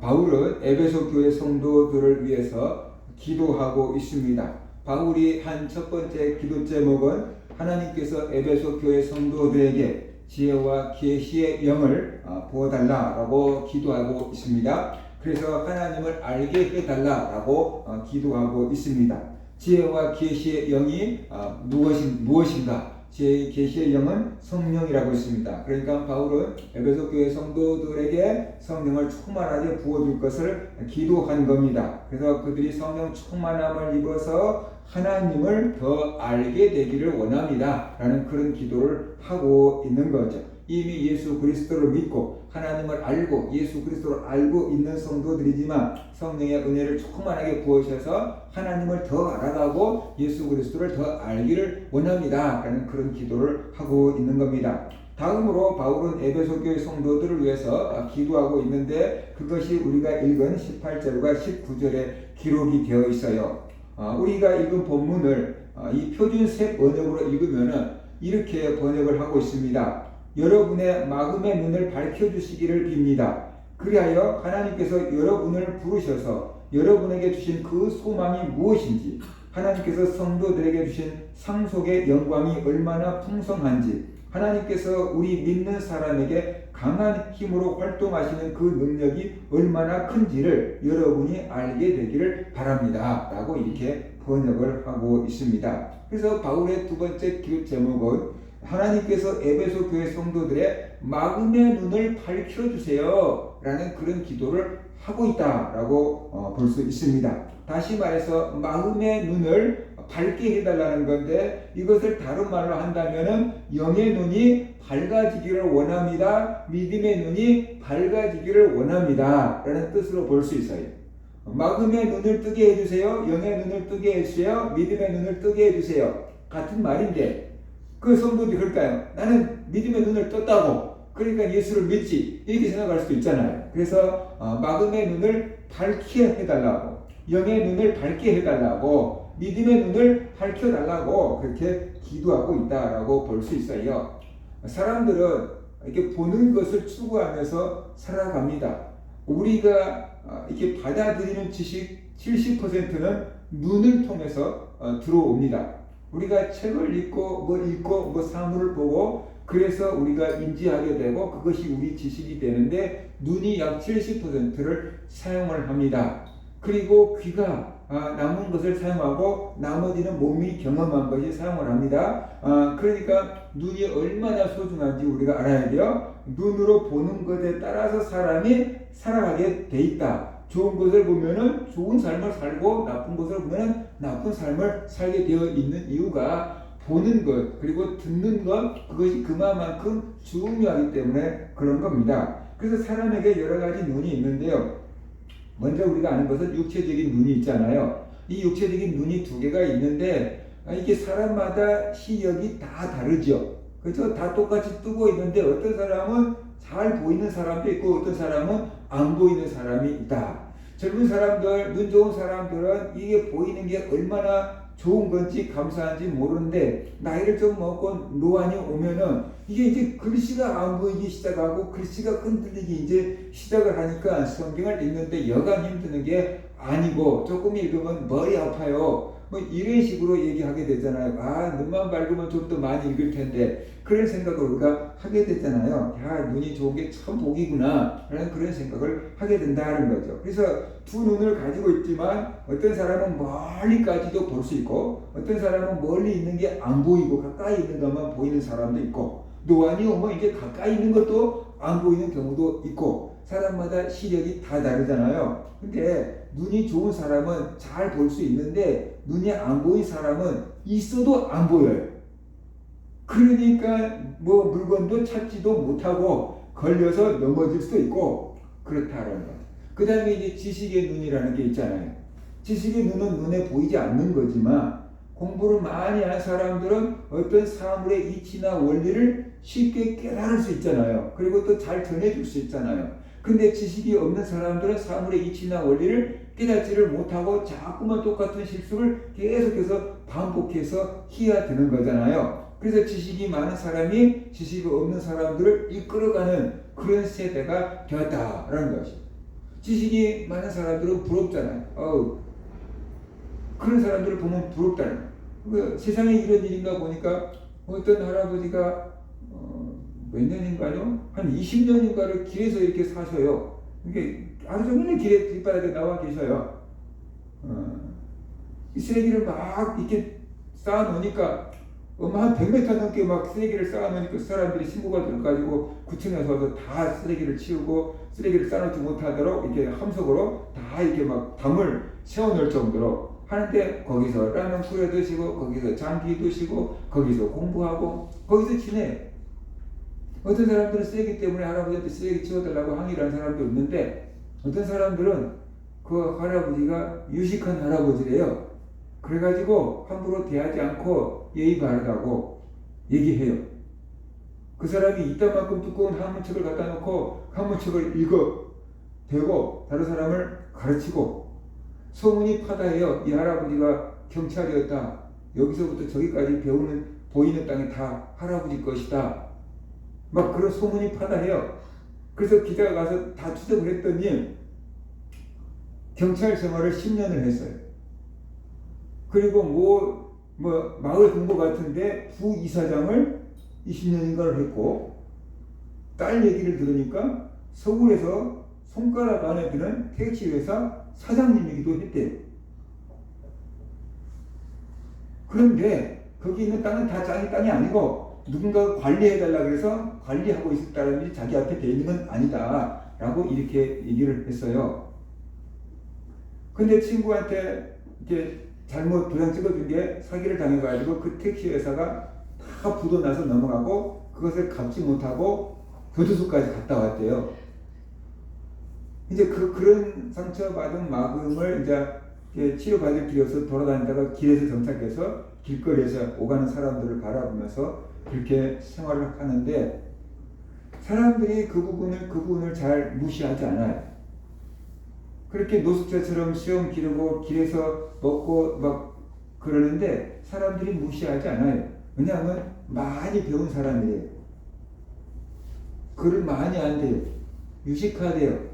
바울은 에베소 교회 성도들을 위해서 기도하고 있습니다. 바울이 한 첫 번째 기도 제목은 하나님께서 에베소 교회 성도들에게 지혜와 계시의 영을 어, 부어달라라고 기도하고 있습니다. 그래서 하나님을 알게 해달라라고 어, 기도하고 있습니다. 지혜와 계시의 영이 어, 무엇인, 무엇인가? 지혜의 계시의 영은 성령이라고 있습니다. 그러니까 바울은 에베소 교회 성도들에게 성령을 충만하게 부어줄 것을 기도한 겁니다. 그래서 그들이 성령 충만함을 입어서 하나님을 더 알게 되기를 원합니다. 라는 그런 기도를 하고 있는 거죠. 이미 예수 그리스도를 믿고 하나님을 알고 예수 그리스도를 알고 있는 성도들이지만 성령의 은혜를 충만하게 부으셔서 하나님을 더 알아가고 예수 그리스도를 더 알기를 원합니다. 라는 그런 기도를 하고 있는 겁니다. 다음으로 바울은 에베소 교회 성도들을 위해서 기도하고 있는데 그것이 우리가 읽은 18절과 19절에 기록이 되어 있어요. 어, 우리가 읽은 본문을 어, 이 표준 세 번역으로 읽으면은 이렇게 번역을 하고 있습니다. 여러분의 마음의 눈을 밝혀 주시기를 빕니다. 그리하여 하나님께서 여러분을 부르셔서 여러분에게 주신 그 소망이 무엇인지, 하나님께서 성도들에게 주신 상속의 영광이 얼마나 풍성한지, 하나님께서 우리 믿는 사람에게 강한 힘으로 활동하시는 그 능력이 얼마나 큰지를 여러분이 알게 되기를 바랍니다. 라고 이렇게 번역을 하고 있습니다. 그래서 바울의 두 번째 기도 제목은 하나님께서 에베소 교회 성도들의 마음의 눈을 밝혀 주세요. 라는 그런 기도를 하고 있다라고 어, 볼수 있습니다. 다시 말해서 마음의 눈을 밝게 해달라는 건데 이것을 다른 말로 한다면은 영의 눈이 밝아지기를 원합니다. 믿음의 눈이 밝아지기를 원합니다. 라는 뜻으로 볼 수 있어요. 마음의 눈을 뜨게 해주세요. 영의 눈을 뜨게 해주세요. 믿음의 눈을 뜨게 해주세요. 같은 말인데 그 성도들이 그럴까요? 나는 믿음의 눈을 떴다고 그러니까 예수를 믿지 이렇게 생각할 수도 있잖아요. 그래서 어, 마음의 눈을 밝게 해달라고 영의 눈을 밝게 해달라고 믿음의 눈을 밝혀달라고 그렇게 기도하고 있다라고 볼 수 있어요. 사람들은 이렇게 보는 것을 추구하면서 살아갑니다. 우리가 어, 이렇게 받아들이는 지식 70%는 눈을 통해서 어, 들어옵니다. 우리가 책을 읽고 뭐 읽고 뭐 사물을 보고 그래서 우리가 인지하게 되고 그것이 우리 지식이 되는데 눈이 약 70%를 사용을 합니다. 그리고 귀가 아, 남은 것을 사용하고 나머지는 몸이 경험한 것이 사용을 합니다. 아, 그러니까 눈이 얼마나 소중한지 우리가 알아야 돼요. 눈으로 보는 것에 따라서 사람이 살아가게 돼 있다. 좋은 것을 보면은 좋은 삶을 살고 나쁜 것을 보면은 나쁜 삶을 살게 되어 있는 이유가 보는 것 그리고 듣는 것 그것이 그만큼 중요하기 때문에 그런 겁니다. 그래서 사람에게 여러 가지 눈이 있는데요. 먼저 우리가 아는 것은 육체적인 눈이 있잖아요. 이 육체적인 눈이 두 개가 있는데 아, 이게 사람마다 시력이 다 다르죠. 그렇죠? 다 똑같이 뜨고 있는데 어떤 사람은 잘 보이는 사람도 있고 어떤 사람은 안 보이는 사람이 있다. 젊은 사람들, 눈 좋은 사람들은 이게 보이는 게 얼마나 좋은 건지 감사한지 모르는데 나이를 좀 먹고 노안이 오면은 이게 이제 글씨가 안 보이기 시작하고 글씨가 흔들리기 이제 시작을 하니까 성경을 읽는데 여간 힘드는 게 아니고 조금 읽으면 머리 아파요. 뭐 이런 식으로 얘기하게 되잖아요. 아 눈만 밝으면 좀 더 많이 읽을 텐데 그런 생각을 우리가 하게 되잖아요. 야 눈이 좋은 게 참 복이구나 라는 그런 생각을 하게 된다는 거죠. 그래서 두 눈을 가지고 있지만 어떤 사람은 멀리까지도 볼 수 있고 어떤 사람은 멀리 있는 게 안 보이고 가까이 있는 것만 보이는 사람도 있고 노안이 오면 이제 가까이 있는 것도 안 보이는 경우도 있고 사람마다 시력이 다 다르잖아요. 근데 눈이 좋은 사람은 잘 볼 수 있는데 눈이 안 보인 사람은 있어도 안 보여요. 그러니까 뭐 물건도 찾지도 못하고 걸려서 넘어질 수도 있고 그렇다는 거. 그 다음에 이제 지식의 눈이라는 게 있잖아요. 지식의 눈은 눈에 보이지 않는 거지만 공부를 많이 한 사람들은 어떤 사물의 이치나 원리를 쉽게 깨달을 수 있잖아요. 그리고 또 잘 전해줄 수 있잖아요. 근데 지식이 없는 사람들은 사물의 이치나 원리를 깨닫지를 못하고 자꾸만 똑같은 실수를 계속해서 반복해서 해야 되는 거잖아요. 그래서 지식이 많은 사람이 지식이 없는 사람들을 이끌어가는 그런 세대가 되었다라는 것이. 지식이 많은 사람들은 부럽잖아요. 어우, 그런 사람들을 보면 부럽다는. 그 세상에 이런 일인가 보니까 어떤 할아버지가 어, 몇 년인가요? 한 20년인가를 길에서 이렇게 사셔요. 이게 하루 종일 길에 길바닥에 나와 계셔요. 어, 이 쓰레기를 막 이렇게 쌓아 놓으니까 엄마 한 100m 넘게 막 쓰레기를 쌓아 놓으니까 사람들이 신고가 들어가지고 구청에서 와서 다 쓰레기를 치우고 쓰레기를 쌓아놓지 못하도록 이렇게 함석으로 다 이렇게 막 담을 세워놓을 정도로 하는데 거기서 라면 끓여 드시고 거기서 장기 드시고 거기서 공부하고 거기서 지내. 어떤 사람들은 쓰레기 때문에 할아버지한테 쓰레기 치워달라고 항의를 한 사람도 있는데 어떤 사람들은 그 할아버지가 유식한 할아버지래요. 그래가지고 함부로 대하지 않고 예의 바르다고 얘기해요. 그 사람이 이따만큼 두꺼운 한문책을 갖다 놓고 한문책을 읽어 대고 다른 사람을 가르치고 소문이 파다해요. 이 할아버지가 경찰이었다. 여기서부터 저기까지 배우는 보이는 땅이 다 할아버지 것이다. 막 그런 소문이 파다해요. 그래서 기자가 가서 다 추적을 했더니 경찰 생활을 10년을 했어요. 그리고 뭐, 뭐, 마을 공보 같은데 부이사장을 20년인가를 했고, 딸 얘기를 들으니까 서울에서 손가락 안에 드는 택시회사 사장님이기도 했대요. 그런데 거기 있는 땅은 다 자기 땅이 아니고 누군가 관리해달라 그래서 관리하고 있었다는 게 자기한테 돼 있는 건 아니다. 라고 이렇게 얘기를 했어요. 근데 친구한테 이렇게 잘못 도장 찍어준 게 사기를 당해가지고 그 택시 회사가 다 부도 나서 넘어가고 그것을 갚지 못하고 교도소까지 갔다 왔대요. 이제 그 그런 상처받은 마음을 이제 치료받을 없어 돌아다니다가 길에서 정착해서 길거리에서 오가는 사람들을 바라보면서 그렇게 생활을 하는데 사람들이 그 부분을 그 부분을 잘 무시하지 않아요. 그렇게 노숙자처럼 시험 기르고 길에서 먹고 막 그러는데 사람들이 무시하지 않아요. 왜냐하면 많이 배운 사람이에요. 글을 많이 안 돼요. 유식화돼요.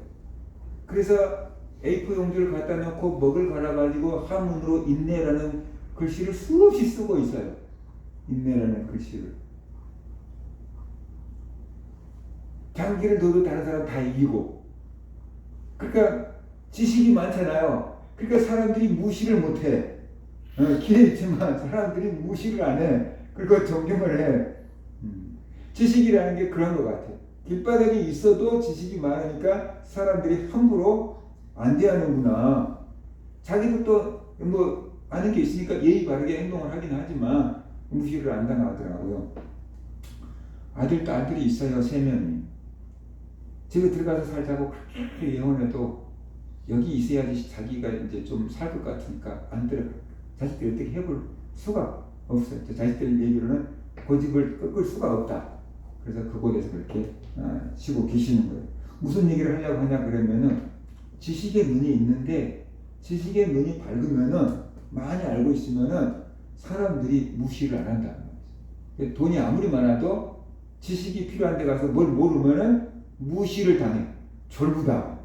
그래서 A4 용지를 갖다 놓고 먹을 갈아가지고 한문으로 인내라는 글씨를 수없이 쓰고 있어요. 인내라는 글씨를. 장기를 둬도 다른 사람 다 이기고. 그러니까 지식이 많잖아요. 그러니까 사람들이 무시를 못해. 어, 길에 있지만 사람들이 무시를 안 해. 그리고 존경을 해. 음. 지식이라는 게 그런 것 같아. 길바닥에 있어도 지식이 많으니까 사람들이 함부로 안 대하는구나. 자기도 또 뭐 아는 게 있으니까 예의 바르게 행동을 하긴 하지만 무시를 안 당하더라고요. 아들, 딸들이 있어요, 세 명이. 집에 들어가서 살자고 그렇게 예언해도 여기 있어야지 자기가 이제 좀 살 것 같으니까 안 들어가. 자식들이 어떻게 해볼 수가 없어요. 자식들 얘기로는 고집을 꺾을 수가 없다. 그래서 그곳에서 그렇게 어, 쉬고 계시는 거예요. 무슨 얘기를 하려고 하냐 그러면은 지식의 눈이 있는데 지식의 눈이 밝으면은 많이 알고 있으면은 사람들이 무시를 안 한다는 거죠. 돈이 아무리 많아도 지식이 필요한 데 가서 뭘 모르면은 무시를 당해. 졸부다.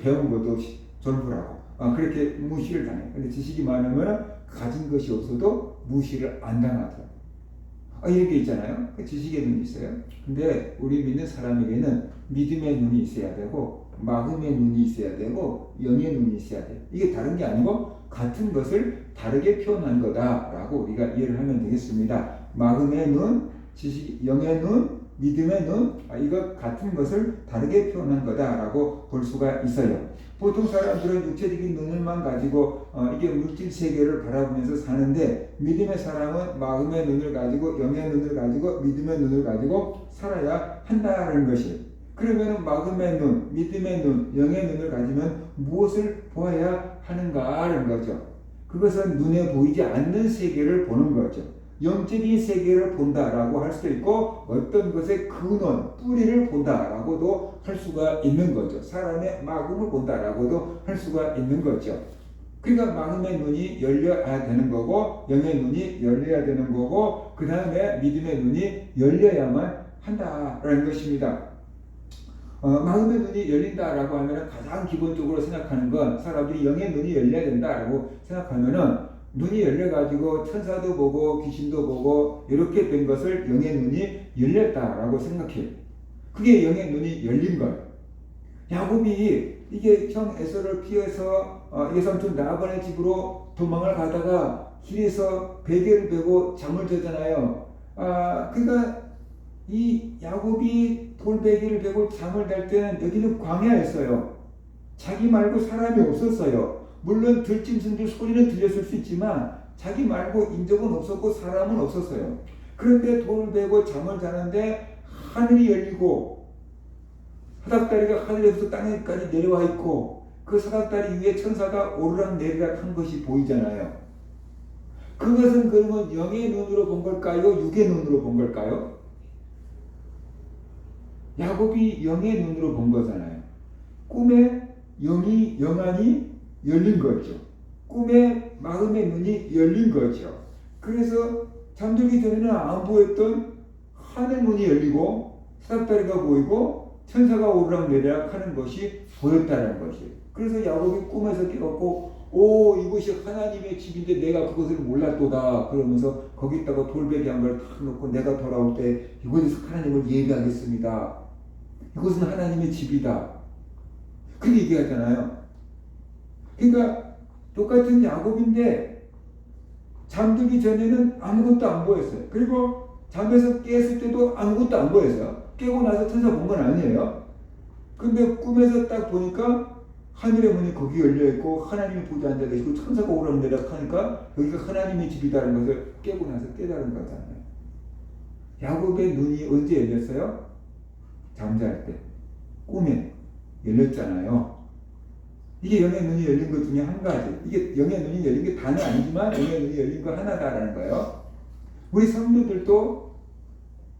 배운 것도 없이 졸부라고. 아, 그렇게 무시를 당해. 근데 지식이 많으면 가진 것이 없어도 무시를 안 당하더라고. 아, 이런 게 있잖아요. 그 지식의 눈이 있어요. 근데 우리 믿는 사람에게는 믿음의 눈이 있어야 되고, 마음의 눈이 있어야 되고, 영의 눈이 있어야 돼. 이게 다른 게 아니고, 같은 것을 다르게 표현한 거다라고 우리가 이해를 하면 되겠습니다. 마음의 눈, 지식, 영의 눈, 믿음의 눈, 아, 이거 같은 것을 다르게 표현한 거다라고 볼 수가 있어요. 보통 사람들은 육체적인 눈을만 가지고 어, 이게 물질 세계를 바라보면서 사는데 믿음의 사람은 마음의 눈을 가지고 영의 눈을 가지고 믿음의 눈을 가지고 살아야 한다는 것이. 그러면 마음의 눈, 믿음의 눈, 영의 눈을 가지면 무엇을 보아야 하는가라는 거죠. 그것은 눈에 보이지 않는 세계를 보는 거죠. 영적인 세계를 본다라고 할 수도 있고 어떤 것의 근원, 뿌리를 본다라고도 할 수가 있는 거죠. 사람의 마음을 본다라고도 할 수가 있는 거죠. 그러니까 마음의 눈이 열려야 되는 거고 영의 눈이 열려야 되는 거고 그 다음에 믿음의 눈이 열려야만 한다라는 것입니다. 어, 마음의 눈이 열린다라고 하면 가장 기본적으로 생각하는 건 사람들이 영의 눈이 열려야 된다라고 생각하면은 눈이 열려가지고 천사도 보고 귀신도 보고 이렇게 된 것을 영의 눈이 열렸다라고 생각해요. 그게 영의 눈이 열린 거예요. 야곱이 이게 형 에서를 피해서 어, 예삼촌 라반의 집으로 도망을 가다가 길에서 베개를 베고 잠을 자잖아요. 아, 그러니까 이 야곱이 돌베개를 베고 잠을 잘 때는 여기는 광야였어요. 자기 말고 사람이 없었어요. 물론 들짐승들 소리는 들렸을 수 있지만 자기 말고 인적은 없었고 사람은 없었어요. 그런데 돌을 베고 잠을 자는데 하늘이 열리고 사닥다리가 하늘에서 땅에까지 내려와 있고 그 사닥다리 위에 천사가 오르락 내리락 한 것이 보이잖아요. 그것은 그러면 영의 눈으로 본 걸까요? 육의 눈으로 본 걸까요? 야곱이 영의 눈으로 본 거잖아요. 꿈에 영이 영안이 열린 거죠. 꿈에 마음의 눈이 열린 거죠. 그래서 잠들기 전에는 안 보였던 하늘 문이 열리고 사닥다리가 보이고 천사가 오르락내리락 하는 것이 보였다는 것이에요. 그래서 야곱이 꿈에서 깨갖고 오 이것이 하나님의 집인데 내가 그것을 몰랐도다 그러면서 거기다가 돌베개 한 걸 탁 놓고 내가 돌아올 때 이곳에서 하나님을 예배하겠습니다. 이것은 하나님의 집이다. 그렇게 얘기하잖아요. 그러니까 똑같은 야곱인데 잠들기 전에는 아무것도 안 보였어요. 그리고 잠에서 깼을 때도 아무것도 안 보였어요. 깨고 나서 천사 본 건 아니에요. 근데 꿈에서 딱 보니까 하늘의 문이 거기 열려 있고 하나님이 보좌 앉아 계시고 천사가 오르락내리락 하니까 여기가 하나님의 집이다는 것을 깨고 나서 깨달은 거잖아요. 야곱의 눈이 언제 열렸어요? 잠잘 때 꿈에 열렸잖아요. 이게 영의 눈이 열린 것 중에 한 가지. 이게 영의 눈이 열린 게 다는 아니지만 영의 눈이 열린 거 하나다라는 거예요. 우리 성도들도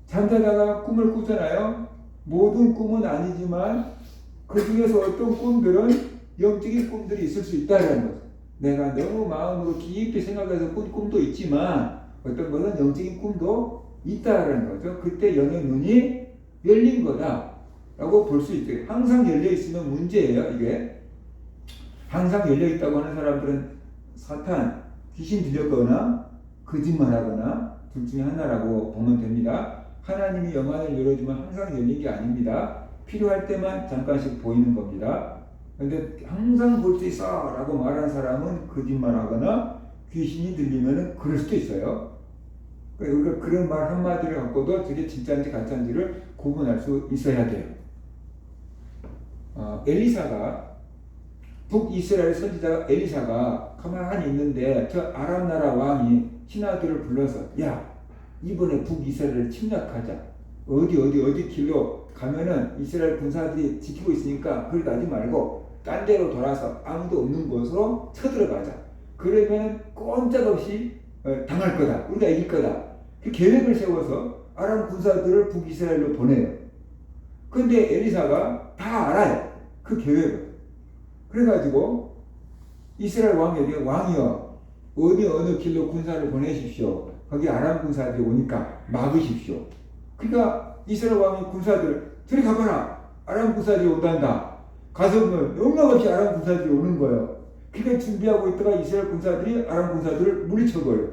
잠자다가 꿈을 꾸잖아요. 모든 꿈은 아니지만 그 중에서 어떤 꿈들은 영적인 꿈들이 있을 수 있다는 거죠. 내가 너무 마음으로 깊이 생각해서 꾼 꿈도 있지만 어떤 것은 영적인 꿈도 있다라는 거죠. 그때 영의 눈이 열린 거다 라고 볼 수 있죠. 항상 열려 있으면 문제예요. 이게 항상 열려 있다고 하는 사람들은 사탄 귀신 들렸거나 거짓말하거나 둘 중에 하나라고 보면 됩니다. 하나님이 영안을 열어주면 항상 열린 게 아닙니다. 필요할 때만 잠깐씩 보이는 겁니다. 근데 항상 볼 수 있어 라고 말하는 사람은 거짓말하거나 귀신이 들리면 그럴 수도 있어요. 그러니까 우리가 그런 말 한마디를 갖고도 저게 진짜인지 가짜인지를 구분할 수 있어야 돼요. 어, 엘리사가 북이스라엘 선지자 엘리사가 가만히 있는데 저 아람 나라 왕이 신하들을 불러서 야 이번에 북이스라엘을 침략하자. 어디 어디 어디 길로 가면은 이스라엘 군사들이 지키고 있으니까 그걸 가지 말고 딴 데로 돌아서 아무도 없는 곳으로 쳐들어가자. 그러면 꼼짝없이 어, 당할 거다. 우리가 이길 거다. 그 계획을 세워서 아람 군사들을 북이스라엘로 보내요 근데 엘리사가 다 알아요 그 계획을 그래가지고 이스라엘 왕에게 왕이여 어디 어느 길로 군사를 보내십시오. 거기 아람 군사들이 오니까 막으십시오. 그러니까 이스라엘 왕이 군사들 저리 가봐라. 아람 군사들이 온단다. 가서 뭐 영락없이 아람 군사들이 오는 거예요. 그게 준비하고 있다가 이스라엘 군사들이 아람 군사들을 물리쳐버려요.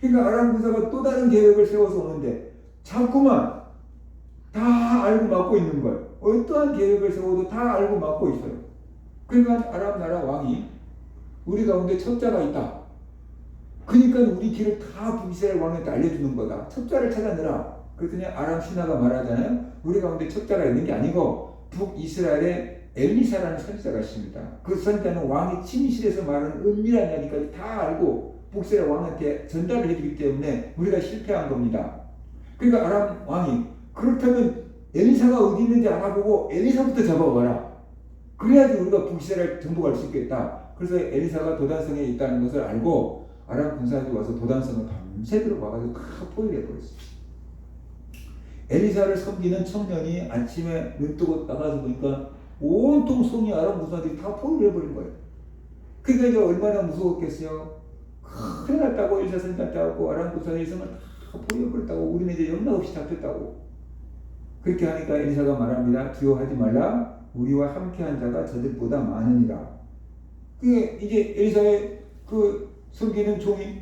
그러니까 아람 군사가 또 다른 계획을 세워서 오는데 자꾸만 다 알고 막고 있는 거예요. 어떠한 계획을 세워도 다 알고 막고 있어요. 그러니까 아람 나라 왕이 우리 가운데 첩자가 있다. 그러니까 우리 길을 다 북이스라엘 왕한테 알려주는 거다. 첩자를 찾아내라. 그랬더니 아람 신하가 말하잖아요. 우리 가운데 첩자가 있는 게 아니고 북이스라엘에 엘리사라는 선지자가 있습니다. 그 선지자는 왕이 침실에서 말하는 은밀한 이야기까지 다 알고 북이스라엘 왕한테 전달을 해주기 때문에 우리가 실패한 겁니다. 그러니까 아람 왕이 그렇다면 엘리사가 어디 있는지 알아보고 엘리사부터 잡아봐라. 그래야지 우리가 북이스라엘 정복할 수 있겠다. 그래서 엘리사가 도단성에 있다는 것을 알고 아람 군사들이 와서 도단성을 밤새도록 와가지고 다 포위해 버렸어요. 엘리사를 섬기는 청년이 아침에 눈 뜨고 나가서 보니까 온통 성이 아람 군사들이 다 포위해 버린 거예요. 그러니까 이제 얼마나 무서웠겠어요. 큰일 났다고 엘리사 선지자 때하고 아람 군사들이 있으면 다 포위해 버렸다고 우리는 이제 영락 없이 잡혔다고. 그렇게 하니까 엘리사가 말합니다. 두려워하지 말라. 우리와 함께한 자가 저들보다 많으니라. 그게 이제 엘리사의 그 섬기는 종이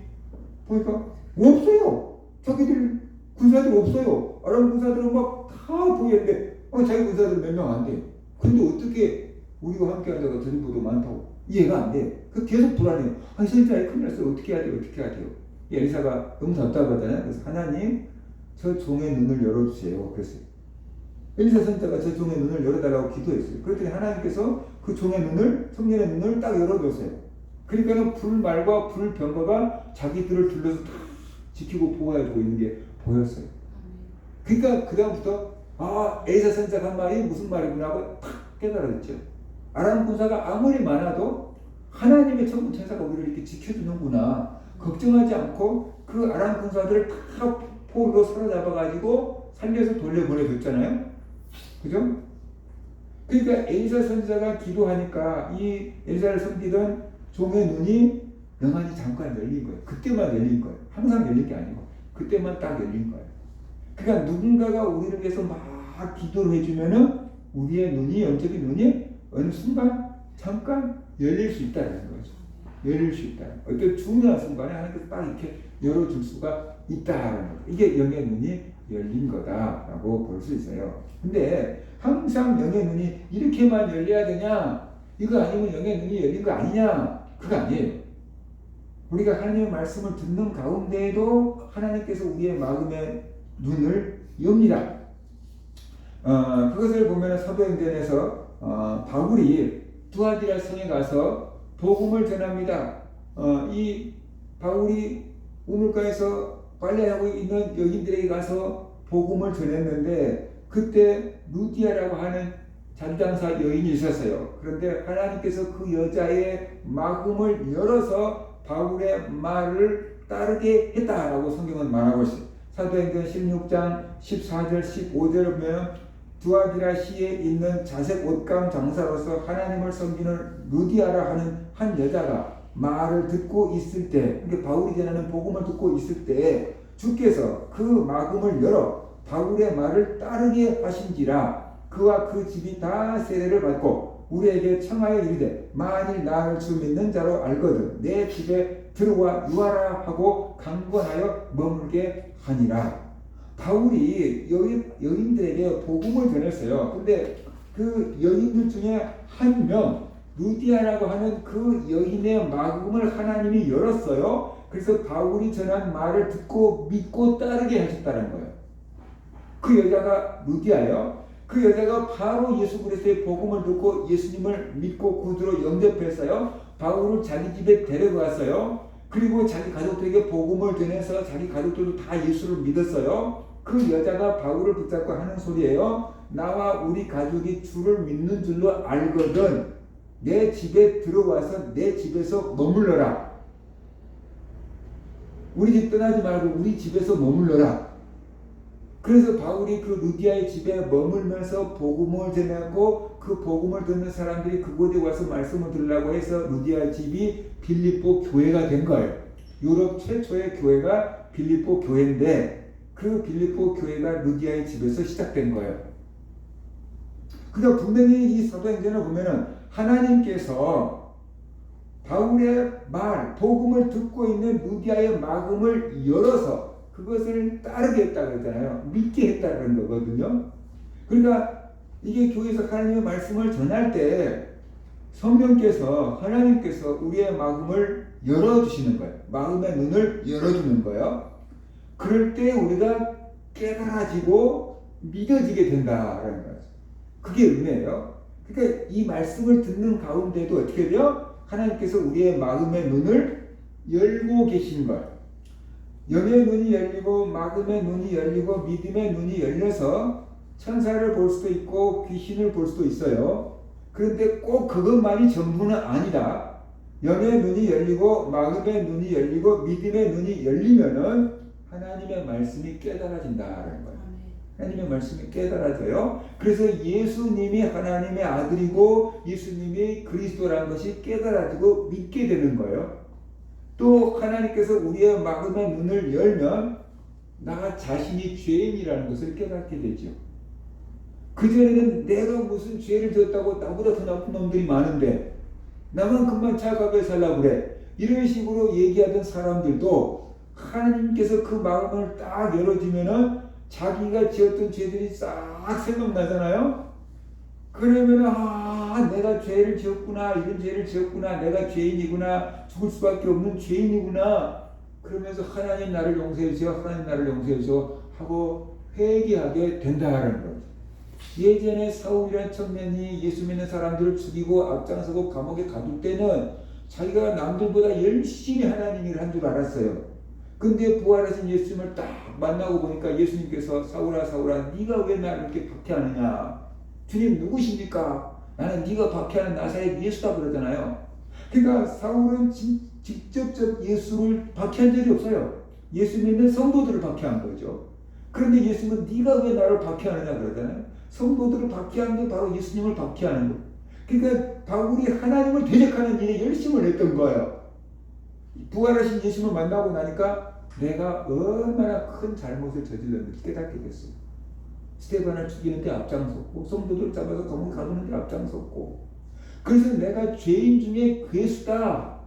보니까 없어요. 자기들 군사들 없어요. 아람 군사들은 막 다 보이는데 어, 자기 군사들 몇 명 안 돼. 근데 어떻게 우리가 함께한 자가 저들보다 많다고 이해가 안 돼. 그 계속 불안해요. 아니 선지자에 큰일 났어. 어떻게 해야 돼요? 어떻게 해야 돼요? 엘리사가 너무 답답하잖아요. 그래서 하나님 저 종의 눈을 열어주세요. 그랬어요. 엘리사 선지자가 저 종의 눈을 열어달라고 기도했어요. 그랬더니 하나님께서 그 종의 눈을 성년의 눈을 딱 열어줬어요. 그러니까는 불말과 불병거가 자기들을 둘러서 다 지키고 보호해주고 있는 게 보였어요. 그러니까 그 다음부터 아 엘리사 선지자가 한 말이 무슨 말이구나 하고 탁 깨달았죠. 아람 군사가 아무리 많아도 하나님의 천군 천사가 우리를 이렇게 지켜주는구나. 걱정하지 않고 그 아람 군사들을 다 포로 사로잡아가지고 살려서 돌려보내줬잖아요. 그죠? 그러니까 엘리사 선지자가 기도하니까 이 엘리사를 섬기던 종의 눈이 영원히 잠깐 열린 거예요. 그때만 열린 거예요. 항상 열린 게 아니고 그때만 딱 열린 거예요. 그러니까 누군가가 우리를 위해서 막 기도를 해주면은 우리의 눈이 영적인 눈이 어느 순간 잠깐 열릴 수 있다는 거죠. 열릴 수 있다. 어떤 중요한 순간에 하나님께서 딱 이렇게 열어줄 수가 있다라는 거. 이게 영의 눈이 열린 거다라고 볼 수 있어요. 근데 항상 영의 눈이 이렇게만 열려야 되냐? 이거 아니면 영의 눈이 열린 거 아니냐? 그거 아니에요. 우리가 하나님의 말씀을 듣는 가운데에도 하나님께서 우리의 마음의 눈을 엽니다. 어, 그것을 보면 사도행전에서 어, 바울이 두아디라 성에 가서 복음을 전합니다. 어, 이 바울이 우물가에서 빨래하고 있는 여인들에게 가서 복음을 전했는데 그때 루디아라고 하는 잔장사 여인이 있었어요. 그런데 하나님께서 그 여자의 마음을 열어서 바울의 말을 따르게 했다라고 성경은 말하고 있어요. 사도행전 16장 14절 15절 보면 두아디라 시에 있는 자색 옷감 장사로서 하나님을 섬기는 루디아라 하는 한 여자가 말을 듣고 있을 때, 그러니까 바울이 전하는 복음을 듣고 있을 때 주께서 그 마음을 열어 바울의 말을 따르게 하신지라 그와 그 집이 다 세례를 받고 우리에게 청하여 이르되 만일 나를 주 믿는 자로 알거든 내 집에 들어와 유하라 하고 강권하여 머물게 하니라. 바울이 여인, 여인들에게 복음을 전했어요. 근데 그 여인들 중에 한 명, 루디아라고 하는 그 여인의 마음을 하나님이 열었어요. 그래서 바울이 전한 말을 듣고 믿고 따르게 하셨다는 거예요. 그 여자가 루디아예요. 그 여자가 바로 예수 그리스도의 복음을 듣고 예수님을 믿고 구주로 영접했어요. 바울을 자기 집에 데려갔어요. 그리고 자기 가족들에게 복음을 전해서 자기 가족들도 다 예수를 믿었어요. 그 여자가 바울을 붙잡고 하는 소리예요. 나와 우리 가족이 주를 믿는 줄로 알거든. 내 집에 들어와서 내 집에서 머물러라. 우리 집 떠나지 말고 우리 집에서 머물러라. 그래서 바울이 그 루디아의 집에 머물면서 복음을 전하고 그 복음을 듣는 사람들이 그곳에 와서 말씀을 들으려고 해서 루디아 집이 빌립보 교회가 된 거예요. 유럽 최초의 교회가 빌립보 교회인데 그 빌립보 교회가 루디아의 집에서 시작된 거예요. 그러니까 분명히 이 사도행전을 보면은 하나님께서 바울의 말, 복음을 듣고 있는 루디아의 마음을 열어서 그것을 따르게 했다 그랬잖아요. 믿게 했다는 거거든요. 그러니까 이게 교회에서 하나님의 말씀을 전할 때 성령께서 하나님께서 우리의 마음을 열어주시는 거예요. 마음의 눈을 열어주는 거예요. 그럴 때 우리가 깨달아지고 믿어지게 된다라는 거죠. 그게 은혜예요. 그러니까 이 말씀을 듣는 가운데도 어떻게 돼요? 하나님께서 우리의 마음의 눈을 열고 계신 거예요. 영의 눈이 열리고 마음의 눈이 열리고 믿음의 눈이 열려서 천사를 볼 수도 있고 귀신을 볼 수도 있어요. 그런데 꼭 그것만이 전부는 아니다. 영의 눈이 열리고 마음의 눈이 열리고 믿음의 눈이 열리면은 하나님의 말씀이 깨달아진다라는 거예요. 하나님의 말씀이 깨달아져요. 그래서 예수님이 하나님의 아들이고 예수님이 그리스도라는 것이 깨달아지고 믿게 되는 거예요. 또 하나님께서 우리의 마음의 눈을 열면 나 자신이 죄인이라는 것을 깨닫게 되죠. 그전에는 내가 무슨 죄를 지었다고 나보다 더 나쁜 놈들이 많은데 나만 그만 착하게 살라 그래. 이런 식으로 얘기하던 사람들도 하나님께서 그 마음을 딱 열어주면은 자기가 지었던 죄들이 싹 생각나잖아요. 그러면은 아 내가 죄를 지었구나 이런 죄를 지었구나 내가 죄인이구나 죽을 수밖에 없는 죄인이구나 그러면서 하나님 나를 용서해 주세요 하나님 나를 용서해 주세요 하고 회개하게 된다라는 거죠. 예전에 사울이라는 청년이 예수 믿는 사람들을 죽이고 앞장서고 감옥에 가둘 때는 자기가 남들보다 열심히 하나님 일을 한 줄 알았어요. 근데 부활하신 예수님을 딱 만나고 보니까 예수님께서 사울아 사울아 네가 왜 나를 이렇게 박해하느냐 주님 누구십니까? 나는 네가 박해하는 나사렛 예수다 그러잖아요. 그러니까 사울은 진, 직접적 예수를 박해한 적이 없어요. 예수 믿는 성도들을 박해한 거죠. 그런데 예수님은 네가 왜 나를 박해하느냐 그러잖아요. 성도들을 박해하는 게 바로 예수님을 박해하는 거. 그러니까 바울이 하나님을 대적하는 일에 열심을 냈던 거예요. 부활하신 예수님을 만나고 나니까 내가 얼마나 큰 잘못을 저질렀는지 깨닫게 됐어요. 스테반을 죽이는데 앞장섰고 성도들 잡아서 감옥에 가두는데 앞장섰고 그래서 내가 죄인 중에 괴수다.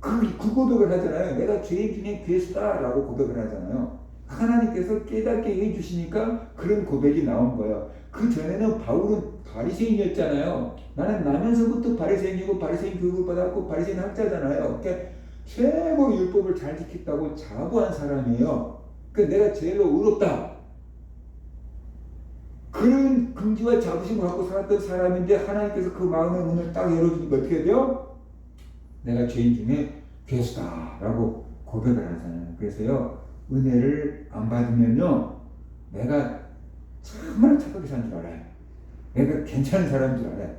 그, 그 고백을 하잖아요. 내가 죄인 중에 괴수다라고 고백을 하잖아요. 하나님께서 깨닫게 해주시니까 그런 고백이 나온 거예요. 그 전에는 바울은 바리새인이었잖아요. 나는 나면서부터 바리새인이고 바리새인 교육을 받았고 바리새인 학자잖아요. 그러니까 최고 율법을 잘 지켰다고 자부한 사람이에요. 그 내가 제일로 의롭다. 그런 긍지와 자부심을 갖고 살았던 사람인데 하나님께서 그 마음의 문을 딱 열어주니까 어떻게 돼요? 내가 죄인 중에 괴수다 라고 고백을 하잖아요. 그래서요 은혜를 안 받으면요 내가 정말 착하게 사는 줄 알아요. 내가 괜찮은 사람인 줄 알아요.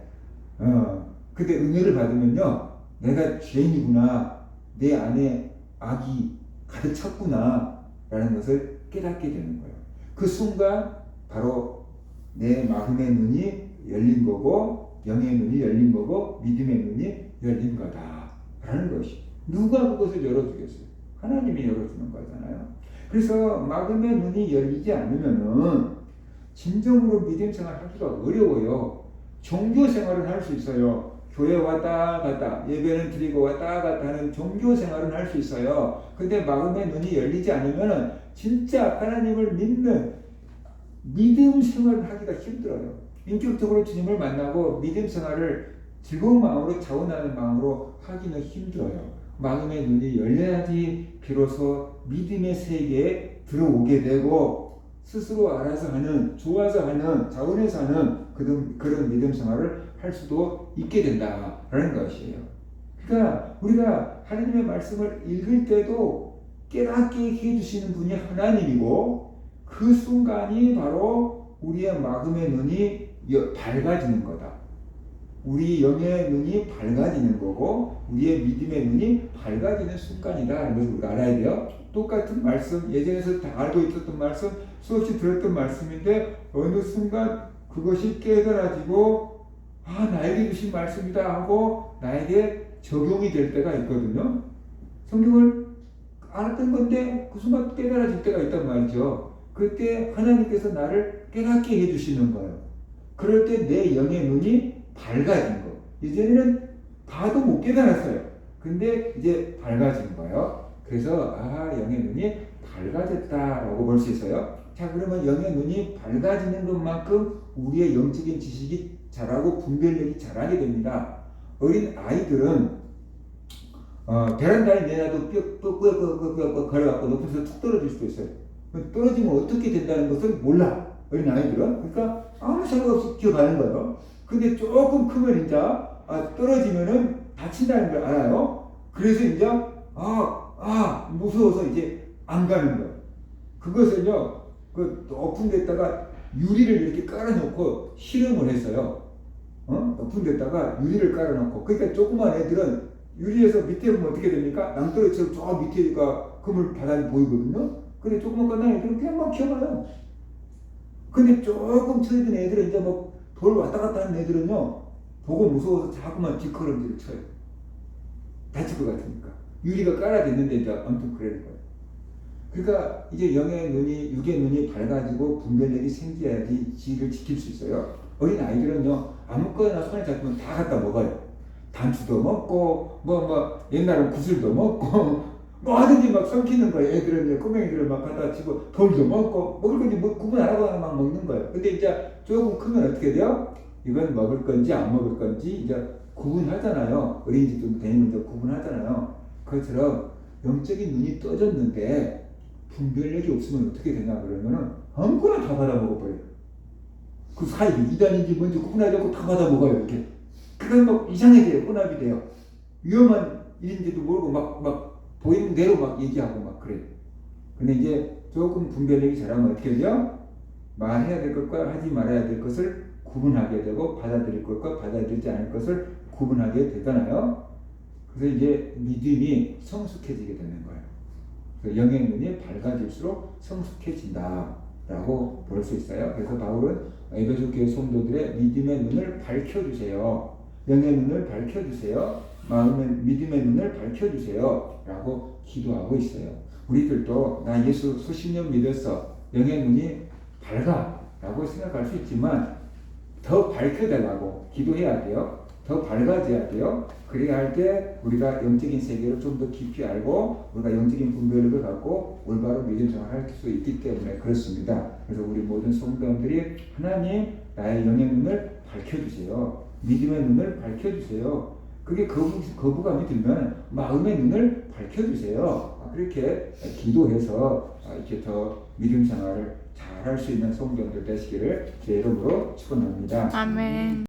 어, 근데 은혜를 받으면요 내가 죄인이구나 내 안에 악이 가득 찼구나 라는 것을 깨닫게 되는 거예요. 그 순간 바로 내 마음의 눈이 열린 거고 영의 눈이 열린 거고 믿음의 눈이 열린 거다 라는 것이 누가 그것을 열어주겠어요? 하나님이 열어주는 거잖아요. 그래서 마음의 눈이 열리지 않으면은 진정으로 믿음 생활 하기가 어려워요. 종교 생활은 할 수 있어요. 교회 왔다 갔다 예배는 드리고 왔다 갔다 하는 종교 생활은 할 수 있어요. 근데 마음의 눈이 열리지 않으면 진짜 하나님을 믿는 믿음 생활을 하기가 힘들어요. 인격적으로 주님을 만나고 믿음 생활을 즐거운 마음으로 자원하는 마음으로 하기는 힘들어요. 마음의 눈이 열려야지 비로소 믿음의 세계에 들어오게 되고 스스로 알아서 하는 좋아서 하는 자원해서 하는 그런, 그런 믿음 생활을 할 수도 있게 된다라는 것이에요. 그러니까 우리가 하나님의 말씀을 읽을 때도 깨닫게 해주시는 분이 하나님이고 그 순간이 바로 우리의 마음의 눈이 밝아지는 거다. 우리 영의 눈이 밝아지는 거고 우리의 믿음의 눈이 밝아지는 순간이다. 이것을 우리가 알아야 돼요. 똑같은 말씀 예전에서 다 알고 있었던 말씀 수없이 들었던 말씀인데 어느 순간 그것이 깨달아지고 아 나에게 주신 말씀이다 하고 나에게 적용이 될 때가 있거든요. 성경을 알았던 건데 그 순간 깨달아질 때가 있단 말이죠. 그때 하나님께서 나를 깨닫게 해주시는 거예요. 그럴 때 내 영의 눈이 밝아진 거. 이제는 봐도 못 깨달았어요. 근데 이제 밝아진 거예요. 그래서 아 영의 눈이 밝아졌다라고 볼 수 있어요. 자 그러면 영의 눈이 밝아지는 것만큼 우리의 영적인 지식이 자라고 분별력이 자라게 됩니다. 어린 아이들은 어, 베란다에 내놔도 뼈뼈뼈뼈뼈 걸어갖고 높은 데서 툭 떨어질 수도 있어요. 떨어지면 어떻게 된다는 것을 몰라 어린 아이들은 그러니까 아무 생각 없이 기어가는 거예요. 근데 조금 크면 이제 아, 떨어지면은 다친다는 걸 알아요. 그래서 이제 아, 아 무서워서 이제 안 가는 거예요. 그것은요 그 높은 데다가 유리를 이렇게 깔아놓고 실험을 했어요. 어? 높은 데다가 유리를 깔아놓고 그러니까 조그만 애들은 유리에서 밑에 보면 어떻게 됩니까? 낭떠러지처럼 저 밑에가 그물 바닥이 보이거든요. 근데 조그만 건 애들은 그냥 막 기어가요. 근데 조금 처해진 애들은 이제 뭐 돌 왔다 갔다 하는 애들은요 보고 무서워서 자꾸만 뒷걸음질을 쳐요. 다칠 것 같으니까. 유리가 깔아졌는데 이제 아무튼 그러는 거예요. 그러니까 이제 영의 눈이 육의 눈이 밝아지고 분별력이 생겨야지 지를 지킬 수 있어요. 어린 아이들은요 아무거나 손에 잡으면 다 갖다 먹어요. 단추도 먹고 뭐 뭐 옛날엔 구슬도 먹고 뭐 하든지 막 삼키는 거예요. 애들은 꼬맹이들을 막 갖다 치고 돌도 먹고 먹을 건지 뭐 구분 안 하고 막 먹는 거예요. 근데 이제 조금 크면 어떻게 돼요? 이건 먹을 건지 안 먹을 건지 이제 구분하잖아요. 어린이집도 다니면 이제 구분하잖아요. 그것처럼 영적인 눈이 떠졌는데 분별력이 없으면 어떻게 되냐 그러면은 아무거나 다 받아 먹어버려요. 그 사이 이단인지 뭔지 구분하지 않고 다 받아 먹어요 이렇게. 그건 막 이상해져요. 혼합이 돼요. 위험한 일인지도 모르고 막, 막 보이는 대로 막 얘기하고 막 그래요. 근데 이제 조금 분별력이 잘하면 어떻게 돼요? 말해야 될 것과 하지 말아야 될 것을 구분하게 되고 받아들일 것과 받아들이지 않을 것을 구분하게 되잖아요. 그래서 이제 믿음이 성숙해지게 되는 거예요. 영의 눈이 밝아질수록 성숙해진다 라고 볼 수 있어요. 그래서 바울은 에베소 교회 성도들의 믿음의 눈을 밝혀주세요. 영의 눈을 밝혀주세요. 마음의 믿음의 눈을 밝혀주세요 라고 기도하고 있어요. 우리들도 나 예수 수십 년 믿었어. 영의 눈이 밝아 라고 생각할 수 있지만 더 밝혀달라고 기도해야 돼요. 더 밝아져야 돼요. 그래야 할 때 우리가 영적인 세계를 좀 더 깊이 알고 우리가 영적인 분별력을 갖고 올바로 믿음 생활 할 수 있기 때문에 그렇습니다. 그래서 우리 모든 성도들이 하나님 나의 영의 눈을 밝혀주세요. 믿음의 눈을 밝혀주세요. 그게 거부, 거부감이 들면 마음의 눈을 밝혀주세요. 아, 그렇게 기도해서 아, 이렇게 더 믿음 생활을 잘 할 수 있는 성도들 되시기를 제 이름으로 축원합니다. 아멘.